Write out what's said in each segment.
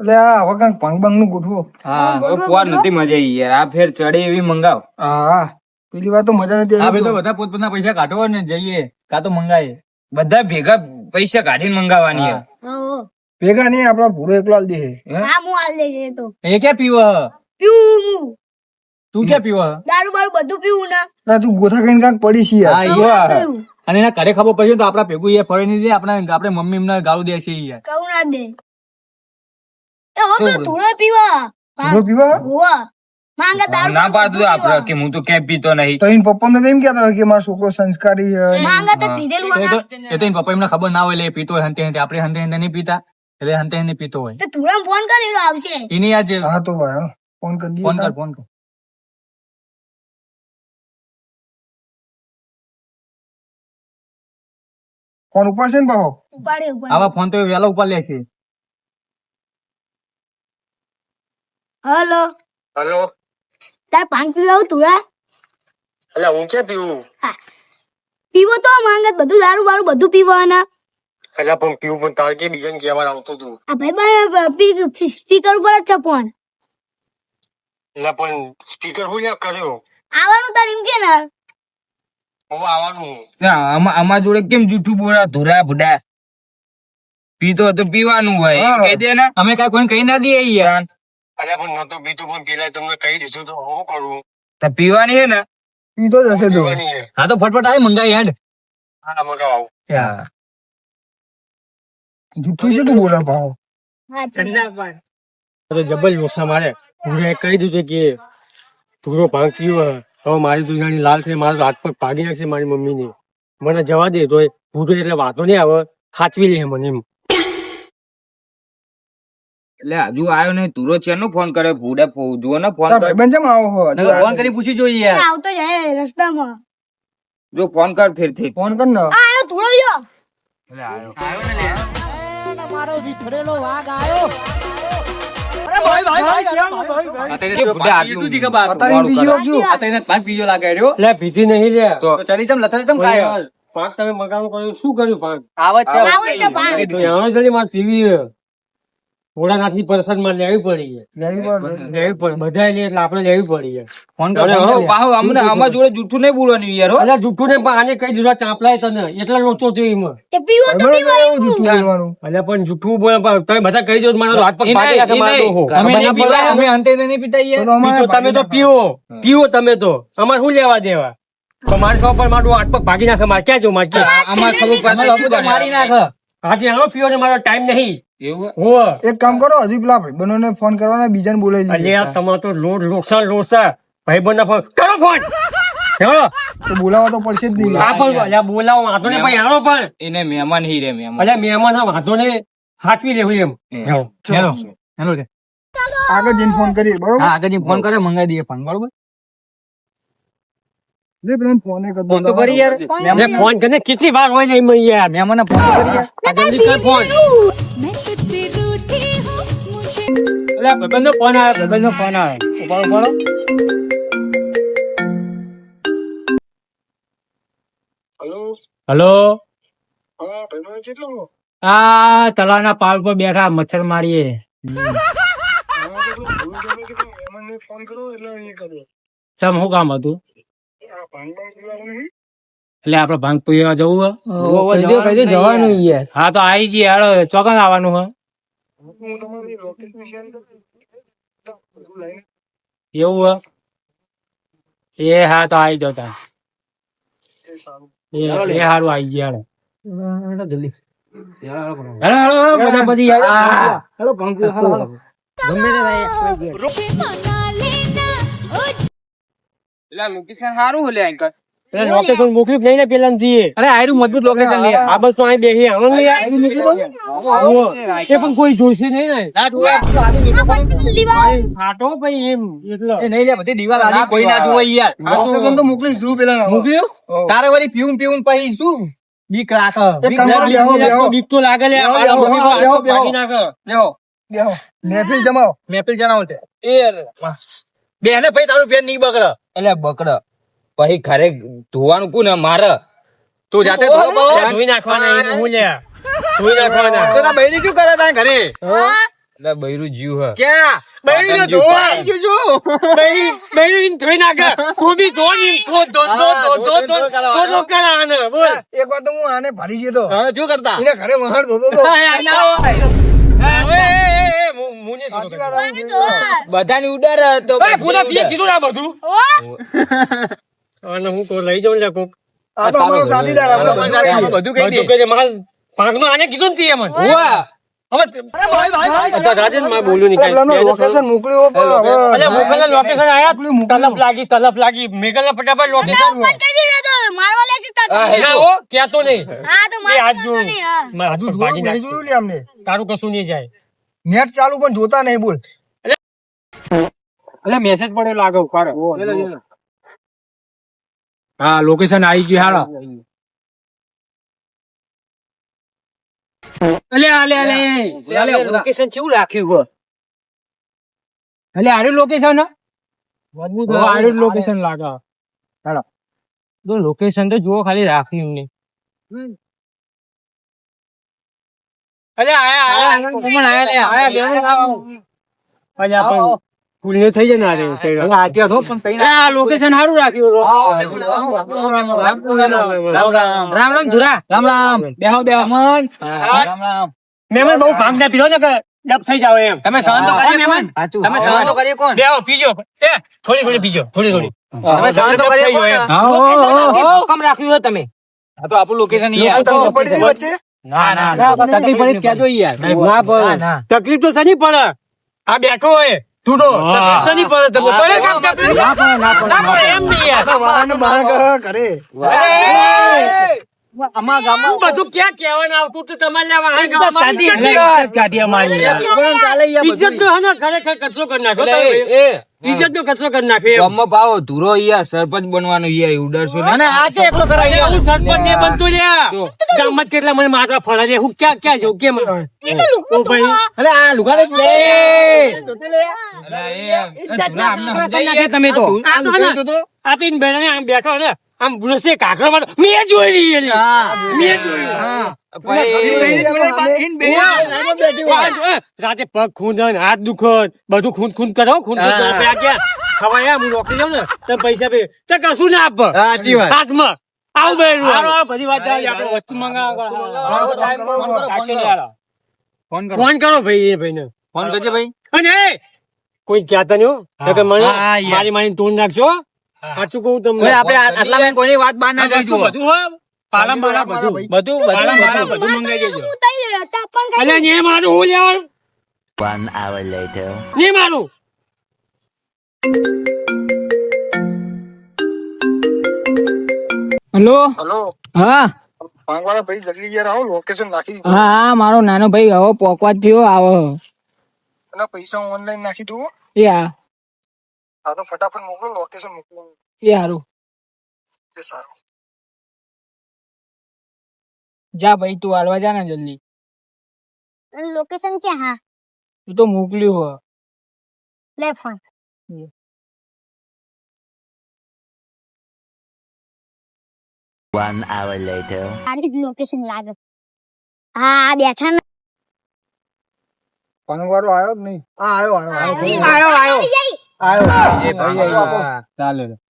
એટલે આ હવે કાંઈક ભંગ ભંગનું ગોઠવો. હા હવે નથી મજા આવી યાર. આ ફેર ચડે એવી મંગાવ. હા પેલી વાર તો મજા નથી આપણે તો બધા પોતપોતના પૈસા કાઢો ને જઈએ. કાં તો મંગાઈએ. બધા ભેગા પૈસા કાઢીને મંગાવવાની હા. ભેગા નહીં આપડા ભૂરો એકલો આલ દે. હા? એ તો. એ ક્યાં પીવો? પીવું હું. તું ક્યાં પીવો? દારૂ બારૂ બધું પીવું ના. ના તું ગોથા ખાઈને કાંક પડી છે હા યાર અને એના ઘરે ખબર પડશે તો આપડા ભેગું એ ફરી નહીં દે આપણા આપણે મમ્મી એમને ગાળું દે છે યાર. કહું ના દે. એ હો ધૂળો પીવા. ભૂરો પીવા? હોવા માંગે દારૂ ના પાડતું બધું કે હું તો ક્યાંય પીતો નહીં. તો એન પપ્પા ને એમ કેતા કે મારો છોકરો સંસ્કારી છે. તો પીધેલું એ તો- એ પપ્પા એમને ખબર ના હોય એટલે પીતો હોય હંતે હંતે. આપણે હંતે હંતે નહીં પીતા એટલે હંતે હંતે પીતો હોય. તો ફોન કરેલો આવશે. એની આજ હા તો ભાઈ ફોન કરી દઈએ ફોન કર ફોન કર. ફોન ઉપર છે ને આવા ફોન તો વેલા ઉપાડ ઉપર લે છે. હલો. હલો. તાર પાંચ પીવા આવું તું એટલે હું ક્યાં પીવું? પીવો તો માંગે બધું દારૂ બારૂ બધું પીવાના એટલે પણ પીવું પણ તાર કે બીજાને કહેવા આવતું તું. આ ભાઈ સ્પીકર ઉપર જ છે ફોન. એટલે પણ સ્પીકર હું લ્યા કર્યો? આવવાનું તાર એમ કે ને. હું આવવાનું. આમાં અમારા જોડે કેમ જૂઠું બોલા? ધોરા ભૂડા. પીતો તો પીવાનું હોય. કહી દે ને. અમે કઈ કોઈ કહી ના દઈએ યાર. એટલે પણ નતો પીતું પણ પેલા તમને કહી દીધું તો હું કરું? તો પીવાની હે ને? પીતો જ હશે તો. હા. તો ફટફટ આવી મંગાઈ હેડ. હા મગાવ જુઠ્ઠું કેટલું બોલા પાહો. હા તો જબર લોસા મારે. હું કહી દીધું કે તુરો ભાંગ થયો હવે મારી દુનિયાની લાલ થઈ મારો હાથ પગ ભાગી નાખશે મારી મમ્મીને. મને જવા દે તો હું તો એટલે વાતો નહીં આવે. ખાચવી લે મને એમ. એટલે હજુ આવ્યો નહીં. તુરો ચેનો ફોન કરે? ભૂડા જુઓ ને ફોન કર. ભાઈબંધ કેમ આવો હો? ફોન કરી પૂછી જોઈએ યાર આવતો જાય રસ્તામાં. જો ફોન કર ફેરથી. ફોન કર ને. આ આવ્યો ધૂળો લ્યો. ભૂડા આટલું શું છે કે બાપ? અત્યારે વાળું બીજો કરે. શું? આ તો એને પાંચ બીજો લાગે રહ્યો એટલે નહીં લે. તો તો ચલી ચમ લથા ચમ કાયો પાક તમે મગાવું કર્યું શું કર્યું પાક? આવે છે. આવે છે પાંચ. જલ્દી મારે સીવી ભોળાનાથની માં લેવી પડી છે. લેવી પડે. બધા લે એટલે આપણે લેવી પડી છે. ફોન અરે, પાહો અમને અમારા જોડે જૂઠું નહીં બોલવાનું યાર હો. જૂઠું નહીં પણ આને કઈ દીધા ચાંપલાય તને. એટલા લોચો થયો એમાં. તે પીવો પણ જૂઠું બોલે તમે બધા કહી દો તો મારો હાથ પગ ઈ નાખે મારો અમે નહીં પીતા અમે અંતે નહીં પીતા યાર. અમારે તમે તો પીવો. પીવો તમે તો. અમારે શું લેવા દેવા? તો મારે ખબર પડે મારું હાથ પગ ભાગી નાખે મારે ક્યાં જો મારે ક્યાં? અમાર ખબર પડે મારી નાખ આજે આનો પીઓ ને મારો ટાઈમ નહીં. એવું હો? એક કામ કરો હજી પેલા ને ફોન કરવાના બીજાને બોલાવી લઈએ. અલ્યા તમારો તો લોડ લોસા લોસા ભાઈ ના ફોન કરો ફોન હેલો. તો બોલાવા તો પડશે જ નહીં. આ પણ અલ્યા બોલાવો વાંધો ને ભાઈ આનો પણ. એને મહેમાન હી રે મહેમાન. અલ્યા મહેમાન હા વાંધો ને હાથવી લેવું એમ. હેલો હેલો રે આગળ જઈને ફોન કરીએ બરોબર? આગળ આગળ ફોન કરે મંગાઈ દઈએ ફોન બરોબર? ફોન કેટલી વાર હોય મેં ફોન ફોન હેલો? હા ભાઈબંધ કેટલો પાલ પર બેઠા મચ્છર મારીએ. ફોન ચમ હું કામ હતું? એટલે આપડે ભાંગ પીવા જવું હે? જવાનું યાર. હા તો આવી જઈએ હાલો ચોકન આવવાનું હે? એવું હે? એ હા તો આવી જાવ તા એ હારું આવી ગયા જલ્દી. હેલો હેલો બધા પછી ગમે તે એટલે લોકેશન સારું હલે અંકલ લોકેશન મોકલી નહીં ને પેલા જઈએ અરે આયરું મજબૂત લોકેશન લે આ બસ તો અહીં બેસી આનંદ યાર આઈડી મોકલી દો એ પણ કોઈ જોશે નહીં ને. ના તું ફાટો ભાઈ એમ એટલે. એ નહીં લે બધી દિવાલ આડી કોઈ ના જોવે યાર. લોકેશન તો મોકલી દીધું પેલા મોકલ્યું? તારે વળી પીવું પીવું પછી શું? બીક રાખ. બીક તો લાગે લે બેહો. નાખે. બેહો બેહો. મહેફિલ જમાવો. જણાવો એ બેને ભાઈ તારું બેન નહીં બગડ. એટલે બકડ પછી ખરે ધોવાનું કોને? મારે. તું જાતે ધોઈ નાખવાના હું. લે ધોઈ નાખવાના. તો તા બહેની શું કરે તા ઘરે? એટલે બૈરું જીવ હ. ક્યાં? બૈરીને પાટણ ધોવા. જો જો બૈરી બૈરીને ધોઈ નાખે. તું બી ધો ની ધો, ધો, ધો, ધો, ધો, ધો, ધો, કરાને આને, બોલ. એક વાર તો હું આને ભરી ગયો હા, શું કરતા? એને ઘરે વહાણ ધોતો તો. એ, એ, બધાની ઉડાર તો એ, પૂરા પીએ કીધું ને આ બધું? અને હું તો લઈ જાઉં લે કોક. આ તો અમારો સાથીદાર આપણો બધું કહી દે. બધું કહી દે. મારા પાંખનો આને કીધું ને તે મને હોવા. હવે તે- અચ્છા, રાજનમાં બોલ્યું નહીં એટલે પેલાનું લોકેશન મોકલ્યું પણ હવે. અલ્યા મોકલના લોકેશન આયા? તલપ લાગી તલપ લાગી. મેઘલના ફટાફટ લોકેશન ઉપર ચડી રહ્યો તો મારવા લેશે તાર હા, ના હો ક્યાં તો નહીં. હા તો બે હાથ મારવા જોડું. નહીં હા. મારા હાથ પર જોયું ભાગી નહીં નાખ. જોયું લે અમને. તારું કશું નહીં જાય. નેટ ચાલુ પણ જોતા નહીં બોલ. એટલે મેસેજ પડ્યો લાગે ઉપાડ હા લોકેશન આવી ગયું હાલો. અલે અલે અલે અલે લોકેશન કેવું રાખ્યું અલે આરું લોકેશન આરું લોકેશન લાગે. હાલો. તો લોકેશન તો જુઓ ખાલી રાખ્યું એમને. અલે આયા આયા કોણ આયા લે આયા અલ્યા પણ ફૂલને થઈ જાય ને લોકેશન સારું રાખ્યું રામ રામ રામ રામ ધુરા રામ રામ બેહો બેહો રામ રામ મહેમાન બહુ ભાંગ ના પીધો ને કે ડબ થઈ જાવ એમ તમે સહન તો હા, કરીએ તમે સહન તો કરીએ કોણ બેહો પીજો એ થોડી થોડી પીજો થોડી થોડી તમે સહન તો કરીએ કોણ રાખ્યું તમે આ તો આપણું લોકેશન પડી વચ્ચે ના ના તકલીફ પડી ક્યાં જોઈ યાર? ના પડે તકલીફ તો સની પડે? આ બેઠો હોય તૂટો તકલીફ પડે? તમે પડે કામ તકલીફ? ના પડે એમ નહીં યાર વાહન બહાર કરે. અમારા ગામમાં બધું ક્યાં કહેવાનું આવતું તો તમારે લેવા ગામમાં ઇજ્જત કાઢી અમારી યાર. ચાલે યાર ઇજ્જત નો હે ખરેખર કચરો કરી નાખ્યો તમે. ઇજ્જત નો કચરો કરી નાખ્યો ગામમાં પાવો ધુરો ઈયા સરપંચ બનવાનો ઈયા ઉડાડશો અને આ છે એકલો કરાય હું સરપંચ ને બનતો લ્યા. ગામમાં જ કેટલા મને મારવા ફળા છે? હું ક્યાં ક્યાં જઉં? કેમ? ઓ ભાઈ. અરે આ લુગાડે લે અલા, એ- એ ધુરા અમને સમજાઈ ગયા તમે તો. આ તો આ તો ઈને બેઠા ને આમ બેઠો ને આમ નસે કાકરા માં મેં જોઈ રહી. મેં જોયું રાતે પગ ખૂંદન હાથ દુખન બધું ખૂંદ ખૂંદ કરો ખૂંદ ખવાય હું નોકરી જાઉં ને તો પૈસા પે તો કશું ના આપ. સાચી વાત. હાથમાં. આવું બેરું બધી વાત આપણે વસ્તુ મંગાવવા ફોન કરો. ફોન કરો. ભાઈ એ ભાઈને. ફોન કરજે ભાઈ. અને કોઈ કહેતા નહીં હો. મને મારી મારી તોડ નાખજો. સાચું કહું તમને. આપણે આટલા કોઈની વાત બહાર ના જઈ જુઓ બધું હોય પાલમ બાલમ બધું બધું પાલમ બધું બધું બધું મંગાઈ દેજો. હું તઈ રહ્યો તો પણ કઈ અલ્યા ને મારું હું લેવાનું One hour later. ને મારું. હેલો? હલો. હા. ભાંગવાળા ભાઈ જલ્દી યાર આવો લોકેશન નાખી હા હા મારો નાનો ભાઈ આવો પોકવા થયો આવો. અને પૈસા ઓનલાઈન નાખી દઉં એ હા તો ફટાફટ મોકલો લોકેશન મોકલો. એ સારું એ સારું. જા ભાઈ તું હાલવા જા ને જલ્દી. લોકેશન ક્યાં હા? તું તો મોકલ્યું હો. લે ફોન One hour later. સારી લોકેશન લાગે. હા આ બેઠા ને. ભાંગવાળો આવ્યો જ નહીં? હા આવ્યો આવ્યો આયો. આવ્યો આવી જાય. આયો ચાલો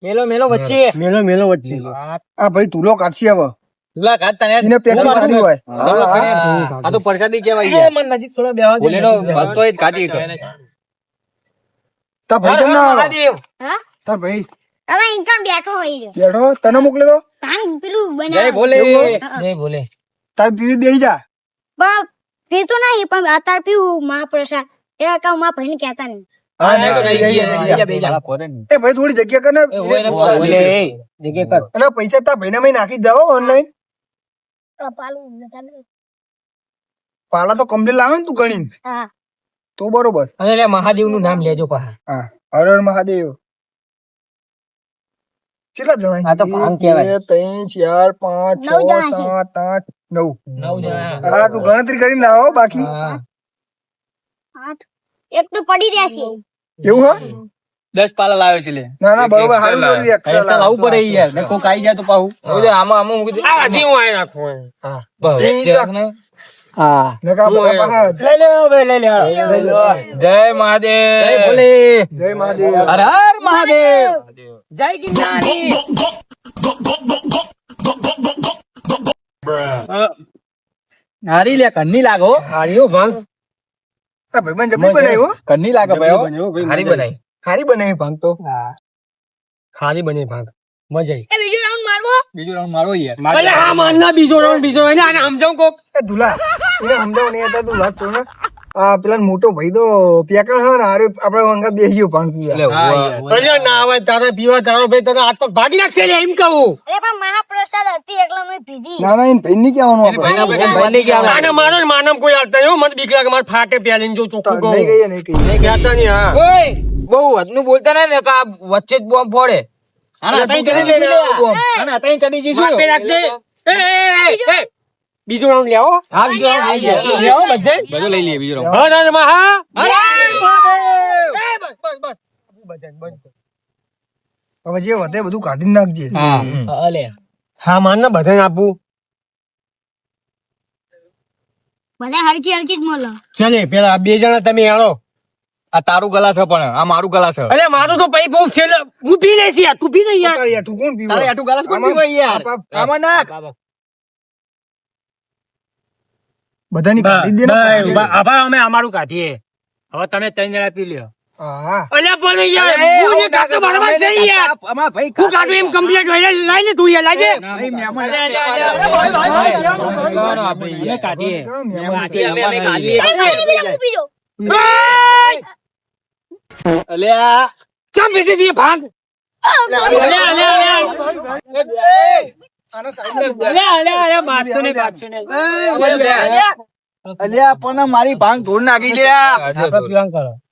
મેલો મેલો વચ્ચે. મેલો મેલો વચ્ચે. આ ભાઈ તુલો કાઢશી હવે. તુલા કાઢતા ને એને પેક કરી હોય. આ તો પ્રસાદી કહેવાય યાર. નજીક થોડો બેહવા દે. બોલેનો ભક્તો જ કાઢી તાર ભાઈ કેમ ના આવ્યો? મહાદેવ. હા? તાર ભાઈ. હવે ઇન્કમ બેઠો હોય રહ્યો બેઠો તને મોકલ્યો તો ભાંગ પેલું જય બોલે. જય બોલે. તાર પીવી બેહી જા. પીતો નહીં પણ અત્યારે પીવું મહાપ્રસાદ. એ કહું મારા ભાઈને કહેતા નહીં. એ ભાઈ થોડી જગ્યા કર ને અને પૈસા તા ભાઈને મેં નાખી જ ઓનલાઈન પાલા તો કમ્પ્લીટ લાવે ને તું ગણી તો બરોબર. અને લે મહાદેવનું નામ લેજો પા હા હર હર મહાદેવ. કેટલા જણા આ તો પાંચ કહેવાય. એક, બે, ત્રણ ચાર પાંચ છ નવ જણા છે. સાત આઠ નવ. નવ જણા. હા તું ગણતરી કરીને લાવો બાકી. આઠ. એક તો પડી રહેશે. એવું હા? દસ પાલા લાવે છે લે. ના ના બરોબર extra સારું લાવે. જોયું extra લાવવું પડે યાર. ને કોક આવી જાય તો પાહું. હવે આમાં આમાં મૂકી દે આ હજી હું આઈ નાખું હા. બસ, ચેક ને. હા. નકા બધા પાછા લે હવે લઈ લે જય મહાદેવ. જય ભોલે જય મહાદેવ. હર હર મહાદેવ. જય ગિરનારી હારી લે કન્ની લાગો હારીઓ ભાંગ. આ ભાઈબંધ જમી બનાવ્યું કન્ની લાગે ભાઈ હારી બનાવી. હારી બનાવી ભાંગ તો. હારી બની ભાંગ. મજા આવી. એ બીજો રાઉન્ડ મારવો. બીજું રાઉન્ડ મારો યાર. અલે હા મારના બીજો રાઉન્ડ બીજો એને આને સમજાવું કોક? એ ધુલા એને સમજાવ નહીં હતા તું વાત સુન આ પેલા મોટો ભાઈ તો પેકણ હા ને આરે આપડે અંગા બેસી ગયો ભાંગ પીવા. ના આવે તારે પીવા તારો ભાઈ તને હાથ પગ ભાગી નાખશે એમ કહું. અરે પણ મહાપ્રસાદ હતી એકલા મેં પીધી. ના ના એને ભાઈ ની કહેવાનું આને મારો ને માનમ કોઈ આવતા હો. મને બીક લાગે મારે ફાટે પ્યાલીને જો ચોખ્ખું કહું. નહીં હા. ઓય! બહુ વધનું બોલતા ને કે વચ્ચે જ બોમ્બ ફોડે. આના તઈ ચડી જઈશું આના તઈ ચડી જઈશું. એ, એ, એ. બીજો રાઉન્ડ લેવો હા. બીજો round લઈ લેવો બધે. બધું લઈ લઈએ બીજું રાઉન્ડ હા ના, ના, માં, હા હવે જે વધે બધું કાઢી નાખજે. હા. માન ને બધે આપું. બધા હરકી હરકી જ મળો ચાલે પેલા બે જણા તમે આવો આ તારું ગલા છે પણ આ મારું ગલા છે. અરે મારું તો પૈ બહુ છેલ્લે હું પી લઈશ યાર તું પી નહીં યાર. તું કોણ પીવો? ગલાસ કોણ યાર? આમાં નાખ. બધાની કાઢી દે ને ભાઈ, ભાઈ, અમે અમારું કાઢીએ હવે તમે ત્રણ જણા પી લ્યો હા અલ્યા પણ યાર હું કાકા બરાબર છે યાર અમાર ભાઈ હું કાઢું એમ કમ્પ્લીટ હોય લાઈ લે તું યાર દે ભાઈ મહેમાન અમે કાઢીએ કરો ને એમાં. પીજો અલ્યા કેમ બેસી દઈએ ભાંગ અલ્યા, અલ્યા, અલ્યા. પણ મારી ભાંગ ધોડ નાખી લે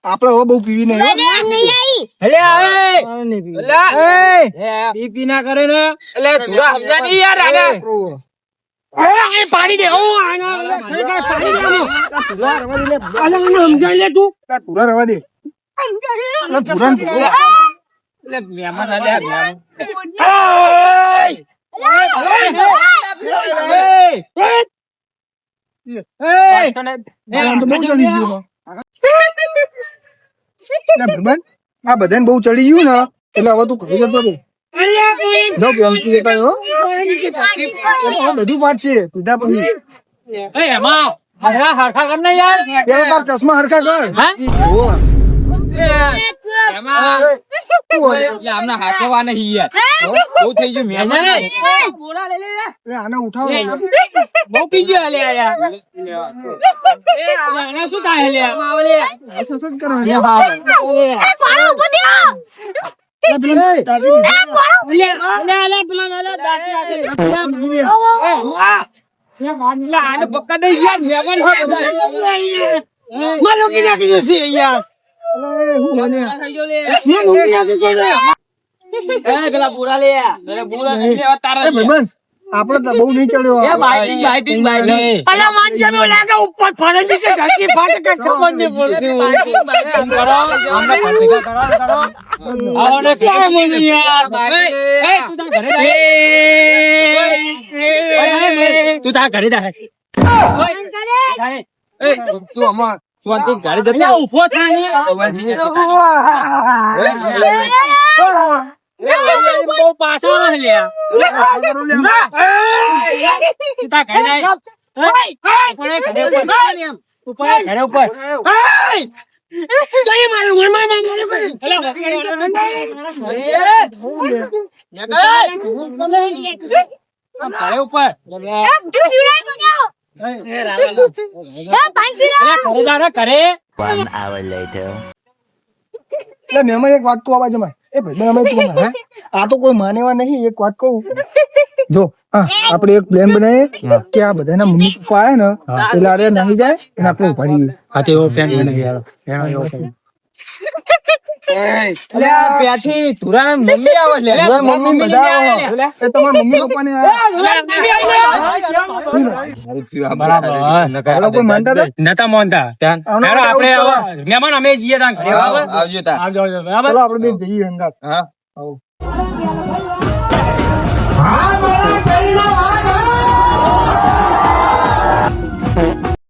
આપણે હવે બહુ પીવી નહીં હો. નહીં આવી અલ્યા, એ. અલ્યા, પી પી ના કરે ને એટલે યાર પાડી દે તું તુરા રવા તુરા મહેમાન આ બધાને બહુ ચડી ગયું ને એટલે હવે તું ઘરે જતો બધું પાંચ છે પીધા પછી ચશ્મા હરખા કર. પક્કા દઈ ગયા મહેમાન હોય બધા. કીધા કીધું દેશે યાર અલે, હું બને? માં લોકી નાખી દેશે. એ પેલા પૂરા લે. અરે પૂરા નહીં. લેવા તારા એ ભાઈબંધ, આપણે તો બહુ નહીં ચડ્યો. ઉપર તું તારા ઘરે જા. તું તારા ઘરે તું ઘરે જતો ઊભો ઊભો થા બહુ પાછળ લ્યા. તું ઘરે જા. ઉપર ઘરે ઉપર. ઉપર એ ઘરે ઉપર. જય મારું મનમાં માં મારું કરે. અલ્યા, ઘરે ઉપર. અલ્યા, મહેમાન એક વાત કહું આ એ ભાઈબંધ અમે તું હે? આ તો કોઈ માનેવા નહીં એક વાત કહું. જો આપણે એક પ્લાન બનાવીએ કે આ બધાના મમ્મી પપ્પા આવે ને એટલે અરે નાહી જાય એને આપણે ઉપાડીએ હા તો એવો પ્લાન બનાવી ધુરા મમ્મી આવે લે. મમ્મી બધા એ તમારા મમ્મી નતા મોનતા. આપણે મહેમાન અમે જઈએ ત્યાં. ઘરે આવજો તા આવજો આવજો, બરાબર? ચલો આપણે બે જઈએ હંગાત. હા. હા મારા ગરીના